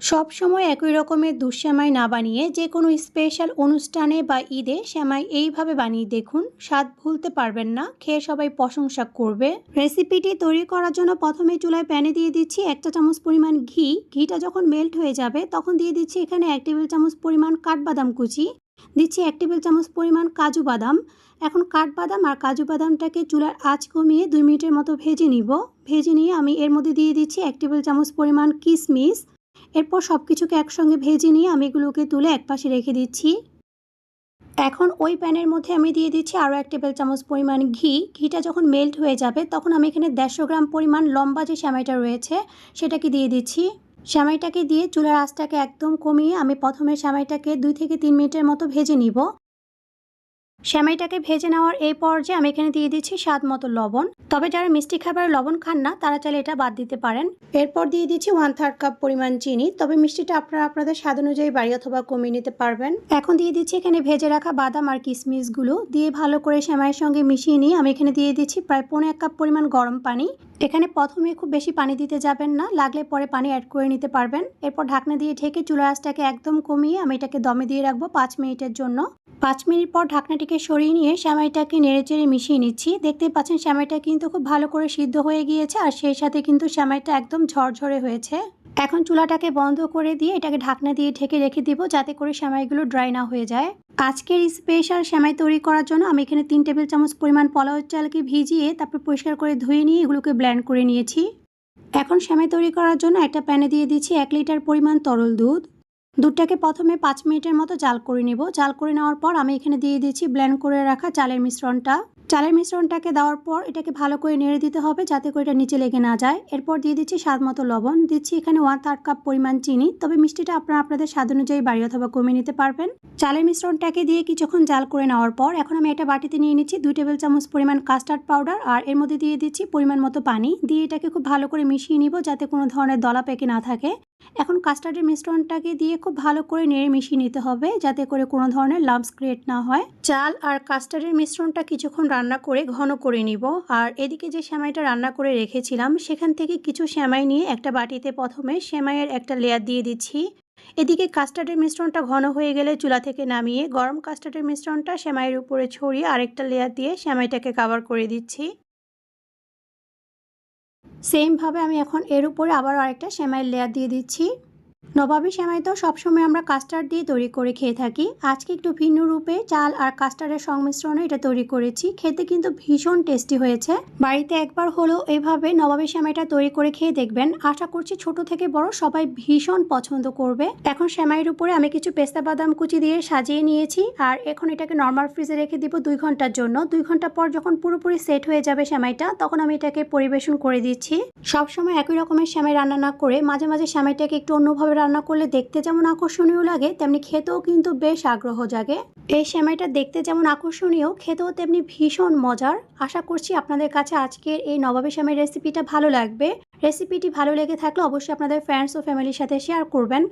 সব সময় একই রকমের দুঃশ্যামাই না বানিয়ে যে কোনো স্পেশাল অনুষ্ঠানে বা ঈদে শ্যামাই এইভাবে বানিয়ে দেখুন, স্বাদ ভুলতে পারবেন না, খেয়ে সবাই প্রশংসা করবে। রেসিপিটি তৈরি করার জন্য প্রথমে চুলায় প্যানে দিয়ে দিচ্ছি একটা চামচ পরিমাণ ঘি। ঘিটা যখন মেল্ট হয়ে যাবে, তখন দিয়ে দিচ্ছি এখানে এক টেবিল চামচ পরিমাণ কাঠবাদাম কুচি। দিচ্ছি এক টেবিল চামচ পরিমাণ কাজু বাদাম। এখন কাঠবাদাম আর কাজু বাদামটাকে চুলার আঁচ কমিয়ে দুই মিনিটের মতো ভেজে নিব। ভেজে নিয়ে আমি এর মধ্যে দিয়ে দিচ্ছি এক টেবিল চামচ পরিমাণ কিশমিশ। এরপর সব কিছুকে একসঙ্গে ভেজে নিয়ে আমি এগুলোকে তুলে একপাশে রেখে দিচ্ছি। এখন ওই প্যানের মধ্যে আমি দিয়ে দিচ্ছি আরও এক টেবিল চামচ পরিমাণ ঘি। ঘিটা যখন মেল্ট হয়ে যাবে, তখন আমি এখানে দেড়শো গ্রাম পরিমাণ লম্বা যে শ্যামাইটা রয়েছে, সেটাকে দিয়ে দিচ্ছি। শ্যামাইটাকে দিয়ে চুলার আঁচটাকে একদম কমিয়ে আমি প্রথমে শ্যামাইটাকে দুই থেকে তিন মিনিটের মতো ভেজে নিব। সেমাইটাকে ভেজে নেওয়ার এই পর্যায়ে আমি এখানে দিয়ে দিচ্ছি স্বাদ মতো লবণ। তবে যারা মিষ্টি খাবার লবণ খান না, তারা চাইলে এটা বাদ দিতে পারেন। এরপর দিয়ে দিচ্ছি ওয়ান থার্ড কাপ পরিমাণ চিনি। তবে মিষ্টিটা আপনারা আপনাদের স্বাদ অনুযায়ী বাড়ি অথবা কমিয়ে নিতে পারবেন। এখন দিয়ে দিচ্ছি এখানে ভেজে রাখা বাদাম আর কিশমিশগুলো দিয়ে ভালো করে সেমাইয়ের সঙ্গে মিশিয়ে নিয়ে আমি এখানে দিয়ে দিচ্ছি প্রায় পনেরো এক কাপ পরিমাণ গরম পানি। এখানে প্রথমে খুব বেশি পানি দিতে যাবেন না, লাগলে পরে পানি অ্যাড করে নিতে পারবেন। এরপর ঢাকনা দিয়ে ঢেকে চুলা আঁচটাকে একদম কমিয়ে আমি এটাকে দমে দিয়ে রাখব পাঁচ মিনিটের জন্য। পাঁচ মিনিট পর ঢাকনাটিকে সরিয়ে নিয়ে শ্যামাইটাকে নেড়ে চেড়ে মিশিয়ে নিচ্ছি। দেখতেই পাচ্ছেন শ্যামাইটা কিন্তু খুব ভালো করে সিদ্ধ হয়ে গিয়েছে আর সেই সাথে কিন্তু শ্যামাইটা একদম ঝরঝরে হয়েছে। এখন চুলাটাকে বন্ধ করে দিয়ে এটাকে ঢাকনা দিয়ে ঢেকে রেখে দিব যাতে করে সেমাইগুলো ড্রাই না হয়ে যায়। আজকের স্পেশাল সেমাই তৈরি করার জন্য আমি এখানে তিন টেবিল চামচ পরিমাণ পোলাও চালকে ভিজিয়ে তারপর পরিষ্কার করে ধুয়ে নিয়ে এগুলোকে ব্ল্যান্ড করে নিয়েছি। এখন সেমাই তৈরি করার জন্য একটা প্যানে দিয়ে দিচ্ছি এক লিটার পরিমাণ তরল দুধ। দুধটাকে প্রথমে পাঁচ মিনিটের মতো জাল করে নিব। জাল করে নেওয়ার পর আমি এখানে দিয়ে দিচ্ছি ব্ল্যান্ড করে রাখা চালের মিশ্রণটা। চালের মিশ্রণটাকে দেওয়ার পর এটাকে ভালো করে নেড়ে দিতে হবে যাতে করে এটা নিচে লেগে না যায়। এরপর দিয়ে দিচ্ছি স্বাদ মতো লবণ। দিচ্ছি এখানে ওয়ান থার্ড কাপ পরিমাণ চিনি। তবে মিষ্টিটা আপনারা আপনাদের স্বাদ অনুযায়ী বাড়ি অথবা কমিয়ে নিতে পারবেন। চালের মিশ্রণটাকে দিয়ে কিছুক্ষণ জাল করে নেওয়ার পর এখন আমি এটা বাটিতে নিয়ে নিচ্ছি দুই টেবিল চামচ পরিমাণ কাস্টার্ড পাউডার আর এর মধ্যে দিয়ে দিচ্ছি পরিমাণ মতো পানি। দিয়ে এটাকে খুব ভালো করে মিশিয়ে নিব যাতে কোনো ধরনের দলা পেকে না থাকে। এখন কাস্টার্ডের মিশ্রণটাকে দিয়ে খুব ভালো করে নেড়ে মিশিয়ে নিতে হবে যাতে করে কোনো ধরনের লাম্পস ক্রিয়েট না হয়। চাল আর কাস্টার্ডের মিশ্রণটা কিছুক্ষণ রান্না করে ঘন করে নিব। আর এদিকে যে সেমাইটা রান্না করে রেখেছিলাম, সেখান থেকে কিছু সেমাই নিয়ে একটা বাটিতে প্রথমে সেমাইয়ের একটা লেয়ার দিয়ে দিচ্ছি। এদিকে কাস্টার্ডের মিশ্রণটা ঘন হয়ে গেলে চুলা থেকে নামিয়ে গরম কাস্টার্ডের মিশ্রণটা সেমাইয়ের উপরে ছড়িয়ে আরেকটা লেয়ার দিয়ে সেমাইটাকে কাভার করে দিচ্ছি। সেমভাবে আমি এখন এর উপরে আবার আরেকটা সেমাইয়ের লেয়ার দিয়ে দিচ্ছি। নবাবী সেমাই তো সবসময় আমরা কাস্টার্ড দিয়ে তৈরি করে খেয়ে থাকি। আজকে একটু ভিন্ন রূপে চাল আর কাস্টার্ডের সংমিশ্রণে এটা তৈরি করেছি। খেতে কিন্তু ভীষণ টেস্টি হয়েছে। বাড়িতে একবার হলেও এইভাবে নবাবী সেমাইটা তৈরি করে খেয়ে দেখবেন। আশা করছি ছোট থেকে বড় সবাই ভীষণ পছন্দ করবে। এখন সেমাইয়ের উপরে আমি কিছু পেস্তা বাদাম কুচি দিয়ে সাজিয়ে নিয়েছি আর এখন এটাকে নর্মাল ফ্রিজে রেখে দিব দুই ঘণ্টার জন্য। দুই ঘণ্টা পর যখন পুরোপুরি সেট হয়ে যাবে সেমাইটা, তখন আমি এটাকে পরিবেশন করে দিচ্ছি। সবসময় একই রকমের সেমাই রান্না না করে মাঝে মাঝে সেমাইটাকে একটু অন্যভাবে রান্না করলে দেখতে যেমন আকর্ষণীয় লাগে, তেমনি খেতেও কিন্তু বেশ আগ্রহ জাগে। এই সেমাইটা দেখতে যেমন আকর্ষণীয়, খেতেও তেমনি ভীষণ মজার। আশা করছি আপনাদের কাছে আজকের এই নবাবী সেমাই রেসিপিটা ভালো লাগবে। রেসিপিটি ভালো লেগে থাকলে অবশ্যই আপনাদের ফ্রেন্ডস ও ফ্যামিলির সাথে শেয়ার করবেন।